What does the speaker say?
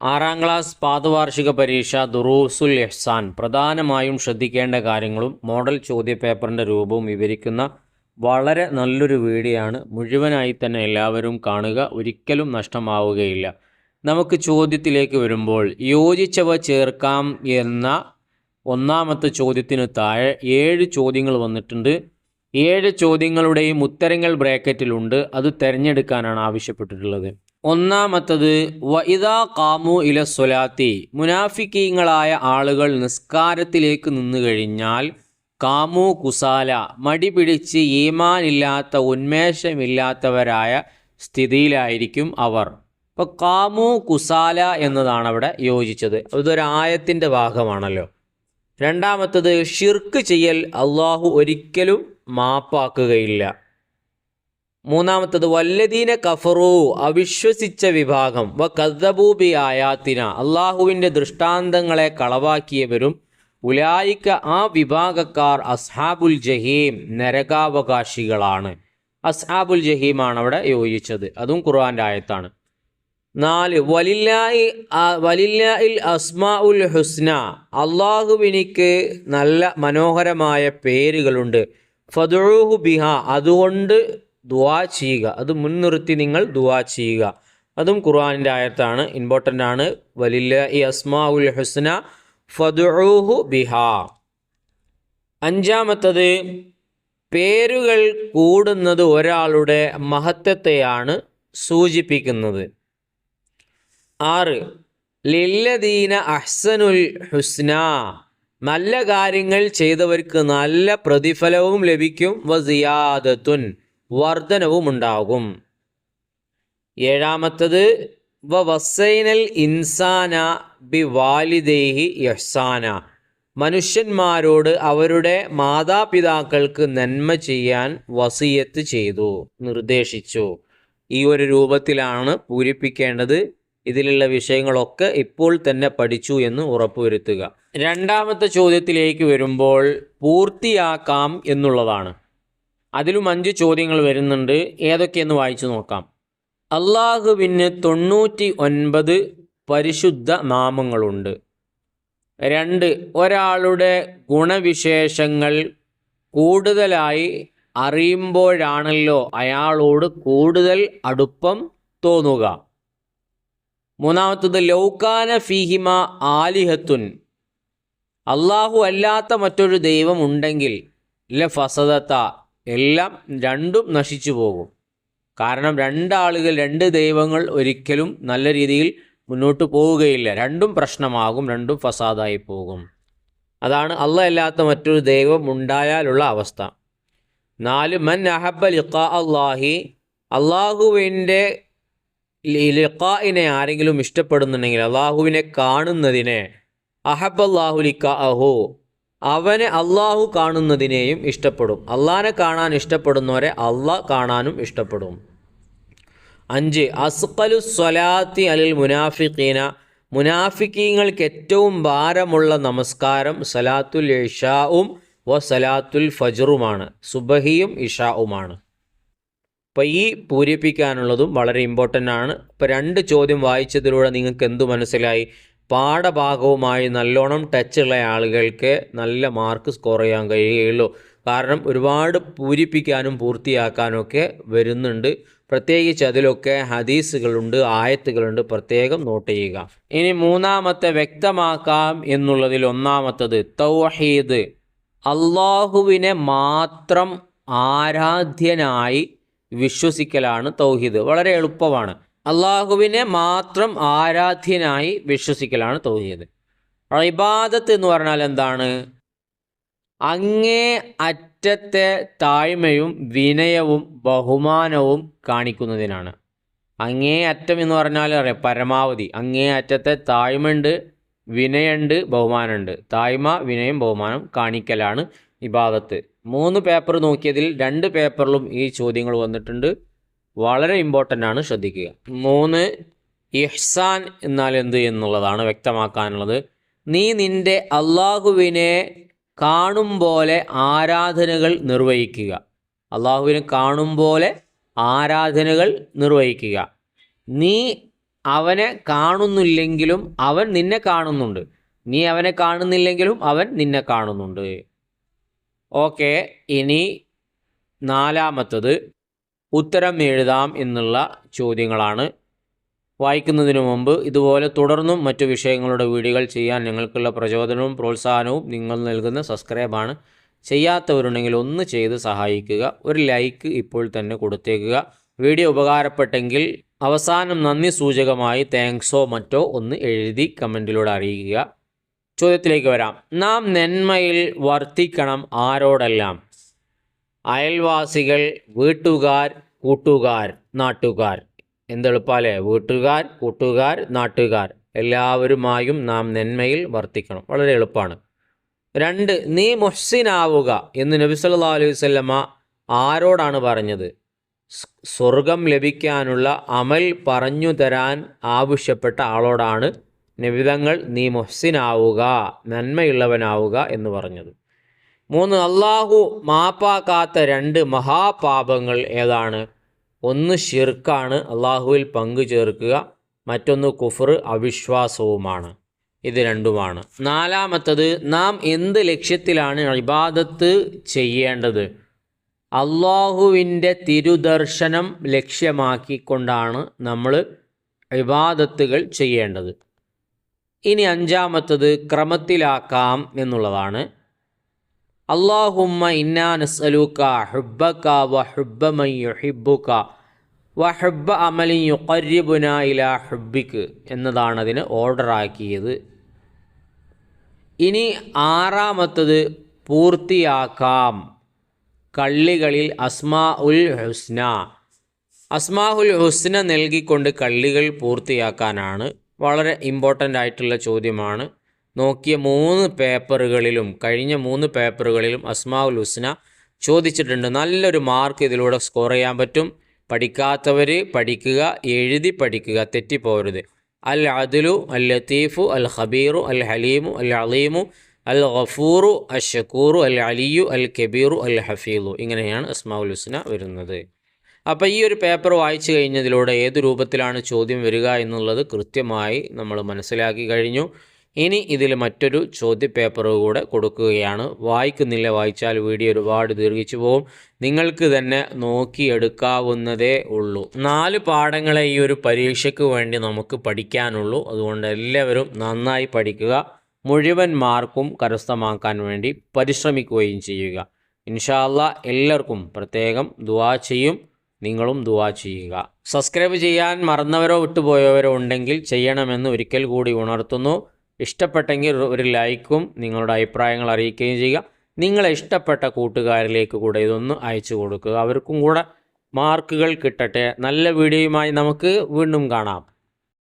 ആറാം ക്ലാസ് പാദവാർഷിക പരീക്ഷ ദുറൂസുൽ എഹ്സാൻ. പ്രധാനമായും ശ്രദ്ധിക്കേണ്ട കാര്യങ്ങളും മോഡൽ ചോദ്യപേപ്പറിന്റെ രൂപവും വിവരിക്കുന്ന വളരെ നല്ലൊരു വീഡിയോ ആണ് മുഴുവനായി തന്നെ എല്ലാവരും കാണുക ഒരിക്കലും നഷ്ടമാവുകയില്ല. നമുക്ക് ചോദ്യത്തിലേക്ക് വരുമ്പോൾ യോജിച്ചവ ചേർക്കാം എന്ന ഒന്നാമത്തെ ചോദ്യത്തിന് താഴെ ഏഴ് ചോദ്യങ്ങൾ വന്നിട്ടുണ്ട്. ഏഴ് ചോദ്യങ്ങളുടെയും ഉത്തരങ്ങൾ ബ്രാക്കറ്റിലുണ്ട്. അത് തിരഞ്ഞെടുക്കാനാണ് ആവശ്യപ്പെട്ടിട്ടുള്ളത്. ഒന്നാമത്തത് വഇദാ കാമു ഇല സ്വലാത്തി മുനാഫിക്കീങ്ങളായ ആളുകൾ നിസ്കാരത്തിലേക്ക് നിന്നു കഴിഞ്ഞാൽ കാമു കുസാല മടി പിടിച്ച് ഈമാനില്ലാത്ത ഉന്മേഷമില്ലാത്തവരായ സ്ഥിതിയിലായിരിക്കും അവർ. ഇപ്പോൾ കാമു കുസാല എന്നതാണ് അവിടെ യോജിച്ചത് ഇതൊരായത്തിന്റെ ഭാഗമാണല്ലോ. രണ്ടാമത്തത് ഷിർക്ക് ചെയ്യൽ അള്ളാഹു ഒരിക്കലും മാപ്പാക്കുകയില്ല. മൂന്നാമത്തത് വല്ലദീന കഫറു അവിശ്വസിച്ച വിഭാഗം. വ കദ്ദബൂബി ആയാത്തിന അള്ളാഹുവിന്റെ ദൃഷ്ടാന്തങ്ങളെ കളവാക്കിയവരും ഉലായിക്ക ആ വിഭാഗക്കാർ അസ്ഹാബുൽ ജഹീം നരകാവകാശികളാണ്. അസ്ഹാബുൽ ജഹീമാണ് അവിടെ യോജിച്ചത്. അതും ഖുർആന്റെ ആയത്താണ്. നാല് വലില്ലായി വലില്ലായിൽ അസ്മാ ഉൽ ഹുസ്ന അള്ളാഹുവിനിക്ക് നല്ല മനോഹരമായ പേരുകളുണ്ട്. ഫതുഹു ബിഹ അതുകൊണ്ട് ദുവാ ചെയ്യുക. അത് മുൻനിർത്തി നിങ്ങൾ ദുവാ ചെയ്യുക. അതും ഖുർആാനിന്റെ ആയത്താണ്. ഇമ്പോർട്ടന്റ് ആണ്. വലില്ല ഈ അസ്മാ ഉൽ ഹുസ്ന ഫതുഹു ബിഹ. അഞ്ചാമത്തത് പേരുകൾ കൂടുന്നത് ഒരാളുടെ മഹത്വത്തെയാണ് സൂചിപ്പിക്കുന്നത്. ആറ്. ലില്ലദീന അഹ്സനുൽ ഹുസ്ന. നല്ല കാര്യങ്ങൾ ചെയ്തവർക്ക് നല്ല പ്രതിഫലവും ലഭിക്കും. വസിയാദത്തുൻ വർധനവും ഉണ്ടാകും ഏഴാമത്തത് വസൈനൽ ഇൻസാന ബി വാലിദേഹി യഹ്സാന മനുഷ്യന്മാരോട് അവരുടെ മാതാപിതാക്കൾക്ക് നന്മ ചെയ്യാൻ വസിയത്ത് ചെയ്തു നിർദ്ദേശിച്ചു. ഈ ഒരു രൂപത്തിലാണ് പൂരിപ്പിക്കേണ്ടത്. ഇതിലുള്ള വിഷയങ്ങളൊക്കെ ഇപ്പോൾ തന്നെ പഠിച്ചു എന്ന് ഉറപ്പുവരുത്തുക. രണ്ടാമത്തെ ചോദ്യത്തിലേക്ക് വരുമ്പോൾ പൂർത്തിയാക്കാം എന്നുള്ളതാണ്. അതിലും അഞ്ച് ചോദ്യങ്ങൾ വരുന്നുണ്ട്. ഏതൊക്കെയെന്ന് വായിച്ചു നോക്കാം. അള്ളാഹുവിന് തൊണ്ണൂറ്റി ഒൻപത് പരിശുദ്ധ നാമങ്ങളുണ്ട്. രണ്ട് ഒരാളുടെ ഗുണവിശേഷങ്ങൾ കൂടുതലായി അറിയുമ്പോഴാണല്ലോ അയാളോട് കൂടുതൽ അടുപ്പം തോന്നുക. മൂന്നാമത്തത് ലൗകാന ഫിഹിമ ആലിഹത്തുൻ. അള്ളാഹു അല്ലാത്ത മറ്റൊരു ദൈവം ഉണ്ടെങ്കിൽ ല ഫസദത്ത എല്ലാം രണ്ടും നശിച്ചു പോകും. കാരണം രണ്ടാളുകൾ രണ്ട് ദൈവങ്ങൾ ഒരിക്കലും നല്ല രീതിയിൽ മുന്നോട്ട് പോവുകയില്ല. രണ്ടും പ്രശ്നമാകും രണ്ടും ഫസാദായി പോകും. അതാണ് അല്ല അല്ലാത്ത മറ്റൊരു ദൈവം ഉണ്ടായാലുള്ള അവസ്ഥ. നാല് മൻ അഹബ ലിഖാ അള്ളാഹി അള്ളാഹുവിന്റെ ലിഖായിനെ ആരെങ്കിലും ഇഷ്ടപ്പെടുന്നുണ്ടെങ്കിൽ അള്ളാഹുവിനെ കാണുന്നതിനെ അഹബ് അള്ളാഹു ലിഖാ അഹു അവനെ അള്ളാഹു കാണുന്നതിനെയും ഇഷ്ടപ്പെടും. അള്ളാഹനെ കാണാൻ ഇഷ്ടപ്പെടുന്നവരെ അള്ളാഹ് കാണാനും ഇഷ്ടപ്പെടും. അഞ്ച് അസ്കലു സ്വലാത്തി അലിൽ മുനാഫിഖീന. മുനാഫിക്കീങ്ങൾക്ക് ഏറ്റവും ഭാരമുള്ള നമസ്കാരം സലാത്തുൽ ഇഷാവും വ സലാത്തുൽ ഫജറുമാണ്. സുബഹിയും ഇഷാവുമാണ് അപ്പോൾ ഈ പൂരിപ്പിക്കാനുള്ളതും വളരെ ഇമ്പോർട്ടന്റ് ആണ്. ഇപ്പോൾ രണ്ട് ചോദ്യം വായിച്ചതിലൂടെ നിങ്ങൾക്ക് എന്തു മനസ്സിലായി? പാഠഭാഗവുമായി നല്ലോണം ടച്ചുള്ള ആളുകൾക്ക് നല്ല മാർക്ക് സ്കോർ ചെയ്യാൻ കഴിയുകയുള്ളൂ. കാരണം ഒരുപാട് പൂരിപ്പിക്കാനും പൂർത്തിയാക്കാനും ഒക്കെ വരുന്നുണ്ട്. പ്രത്യേകിച്ച് അതിലൊക്കെ ഹദീസുകളുണ്ട് ആയത്തുകളുണ്ട്. പ്രത്യേകം നോട്ട് ചെയ്യുക. ഇനി മൂന്നാമത്തെ വ്യക്തമാക്കാം എന്നുള്ളതിൽ ഒന്നാമത്തത് തൗഹീദ്. അള്ളാഹുവിനെ മാത്രം ആരാധ്യനായി വിശ്വസിക്കലാണ് തൗഹീദ്. വളരെ എളുപ്പമാണ്. അള്ളാഹുവിനെ മാത്രം ആരാധ്യനായി വിശ്വസിക്കലാണ് തോന്നിയത്. ഇബാദത്ത് എന്ന് പറഞ്ഞാൽ എന്താണ്? അങ്ങേ അറ്റത്തെ താഴ്മയും വിനയവും ബഹുമാനവും കാണിക്കുന്നതിനാണ്. അങ്ങേ അറ്റം എന്ന് പറഞ്ഞാൽ അറിയാം പരമാവധി. അങ്ങേ അറ്റത്തെ താഴ്മയുണ്ട് വിനയുണ്ട് ബഹുമാനമുണ്ട്. താഴ്മ വിനയം ബഹുമാനം കാണിക്കലാണ് ഇബാദത്ത്. മൂന്ന് പേപ്പർ നോക്കിയതിൽ രണ്ട് പേപ്പറിലും ഈ ചോദ്യങ്ങൾ വന്നിട്ടുണ്ട്. വളരെ ഇമ്പോർട്ടന്റ് ആണ് ശ്രദ്ധിക്കുക. മൂന്ന് ഇഹ്സാൻ എന്നാൽ എന്ത് എന്നുള്ളതാണ് വ്യക്തമാക്കാനുള്ളത്. നീ നിന്റെ അള്ളാഹുവിനെ കാണും പോലെ ആരാധനകൾ നിർവഹിക്കുക. അള്ളാഹുവിനെ കാണും പോലെ ആരാധനകൾ നിർവഹിക്കുക. നീ അവനെ കാണുന്നില്ലെങ്കിലും അവൻ നിന്നെ കാണുന്നുണ്ട്. നീ അവനെ കാണുന്നില്ലെങ്കിലും അവൻ നിന്നെ കാണുന്നുണ്ട്. ഓക്കെ ഇനി നാലാമത്തത്. ഉത്തരം എഴുതാം എന്നുള്ള ചോദ്യങ്ങളാണ്. വായിക്കുന്നതിന് മുമ്പ് ഇതുപോലെ തുടർന്നും മറ്റു വിഷയങ്ങളുടെ വീഡിയോകൾ ചെയ്യാൻ നിങ്ങൾക്കുള്ള പ്രചോദനവും പ്രോത്സാഹനവും നിങ്ങൾ നൽകുന്ന സബ്സ്ക്രൈബാണ്. ചെയ്യാത്തവരുണ്ടെങ്കിൽ ഒന്ന് ചെയ്ത് സഹായിക്കുക. ഒരു ലൈക്ക് ഇപ്പോൾ തന്നെ കൊടുത്തേക്കുക. വീഡിയോ ഉപകാരപ്പെട്ടെങ്കിൽ അവസാനം നന്ദി സൂചകമായി താങ്ക്സോ മറ്റോ ഒന്ന് എഴുതി കമന്റിലൂടെ അറിയിക്കുക. ചോദ്യത്തിലേക്ക് വരാം. നാം നന്മയിൽ വർത്തിക്കണം ആരോടെല്ലാം? അയൽവാസികൾ വീട്ടുകാർ കൂട്ടുകാർ നാട്ടുകാർ. എന്തെളുപ്പാലേ? വീട്ടുകാർ കൂട്ടുകാർ നാട്ടുകാർ. എല്ലാവരുമായും നാം നന്മയിൽ വർത്തിക്കണം. വളരെ എളുപ്പമാണ് രണ്ട് നീ മൊഹ്സിനാവുക എന്ന് നബി സല്ലാ അലൈഹി വസല്ലമ ആരോടാണ് പറഞ്ഞത്? സ്വർഗം ലഭിക്കാനുള്ള അമൽ പറഞ്ഞു തരാൻ ആവശ്യപ്പെട്ട ആളോടാണ് നിബിതങ്ങൾ നീ മൊഹ്സിനാവുക നന്മയുള്ളവനാവുക എന്ന് പറഞ്ഞത്. മൂന്ന് അള്ളാഹു മാപ്പാക്കാത്ത രണ്ട് മഹാപാപങ്ങൾ ഏതാണ്? ഒന്ന് ഷിർക്കാണ് അള്ളാഹുവിൽ പങ്കു ചേർക്കുക. മറ്റൊന്ന് കുഫർ അവിശ്വാസവുമാണ്. ഇത് രണ്ടുമാണ്. നാലാമത്തത് നാം എന്ത് ലക്ഷ്യത്തിലാണ് ഇബാദത്ത് ചെയ്യേണ്ടത്? അള്ളാഹുവിന്റെ തിരുദർശനം ലക്ഷ്യമാക്കിക്കൊണ്ടാണ് നമ്മൾ ഇബാദത്തുകൾ ചെയ്യേണ്ടത്. ഇനി അഞ്ചാമത്തത് ക്രമത്തിലാക്കാം എന്നുള്ളതാണ്. അള്ളാഹുമ്മ ഇന്നാ നസ്അലൂക്ക ഹുബ്ബക വ ഹുബ്ബ മൻ യുഹിബ്ബുക വ ഹുബ്ബ അമലിൻ യുഖർരിബുന ഇലാ ഹുബ്ബിക്ക് എന്നതാണ് ഓർഡർ ആക്കിയത് ഇനി ആറാമത്തത് പൂർത്തിയാക്കാം. കള്ളികളിൽ അസ്മാ ഉൽ ഹുസ്ന. അസ്മാഹുൽ ഹുസ്ന നൽകിക്കൊണ്ട് കള്ളികൾ പൂർത്തിയാക്കാനാണ് വളരെ ഇമ്പോർട്ടന്റ് ആയിട്ടുള്ള ചോദ്യമാണ്. നോക്കിയ മൂന്ന് പേപ്പറുകളിലും കഴിഞ്ഞ മൂന്ന് പേപ്പറുകളിലും അസ്മാവുൽ ഹുസ്ന ചോദിച്ചിട്ടുണ്ട്. നല്ലൊരു മാർക്ക് ഇതിലൂടെ സ്കോർ ചെയ്യാൻ പറ്റും. പഠിക്കാത്തവർ പഠിക്കുക എഴുതി പഠിക്കുക തെറ്റിപ്പോരുത് അൽ അദുലു അൽ ലത്തീഫു അൽ ഖബീറു അൽ ഹലീമു അൽ അലീമു അൽ ഗഫൂറു അൽ ഷക്കൂറു അൽ അലിയു അൽ കബീറു അൽ ഹഫീലു ഇങ്ങനെയാണ് അസ്മാഉൽ ഹുസ്ന വരുന്നത്. അപ്പോൾ ഈ ഒരു പേപ്പർ വായിച്ചു കഴിഞ്ഞതിലൂടെ ഏത് രൂപത്തിലാണ് ചോദ്യം വരിക എന്നുള്ളത് കൃത്യമായി നമ്മൾ മനസ്സിലാക്കി കഴിഞ്ഞു. ഇനി ഇതിൽ മറ്റൊരു ചോദ്യ പേപ്പർ കൂടെ കൊടുക്കുകയാണ്. വായിക്കുന്നില്ല വായിച്ചാൽ വീഡിയോ ഒരുപാട് ദീർഘിച്ചു പോകും. നിങ്ങൾക്ക് തന്നെ നോക്കിയെടുക്കാവുന്നതേ ഉള്ളൂ. നാല് പാഠങ്ങളെ ഈ ഒരു പരീക്ഷയ്ക്ക് വേണ്ടി നമുക്ക് പഠിക്കാനുള്ളൂ. അതുകൊണ്ട് എല്ലാവരും നന്നായി പഠിക്കുക മുഴുവൻ മാർക്കും കരസ്ഥമാക്കാൻ വേണ്ടി പരിശ്രമിക്കുകയും ചെയ്യുക. ഇൻഷാല്ല എല്ലാവർക്കും പ്രത്യേകം ദുവാ ചെയ്യും നിങ്ങളും ദുവാ ചെയ്യുക. സബ്സ്ക്രൈബ് ചെയ്യാൻ മറന്നവരോ വിട്ടുപോയവരോ ഉണ്ടെങ്കിൽ ചെയ്യണമെന്ന് ഒരിക്കൽ കൂടി ഉണർത്തുന്നു. ഇഷ്ടപ്പെട്ടെങ്കിൽ ഒരു- ലൈക്കും നിങ്ങളുടെ അഭിപ്രായങ്ങൾ അറിയിക്കുകയും ചെയ്യുക. നിങ്ങളെ ഇഷ്ടപ്പെട്ട കൂട്ടുകാരിലേക്ക് കൂടെ ഇതൊന്ന് അയച്ചു കൊടുക്കുക. അവർക്കും കൂടെ മാർക്കുകൾ കിട്ടട്ടെ. നല്ല വീഡിയോയുമായി നമുക്ക് വീണ്ടും കാണാം.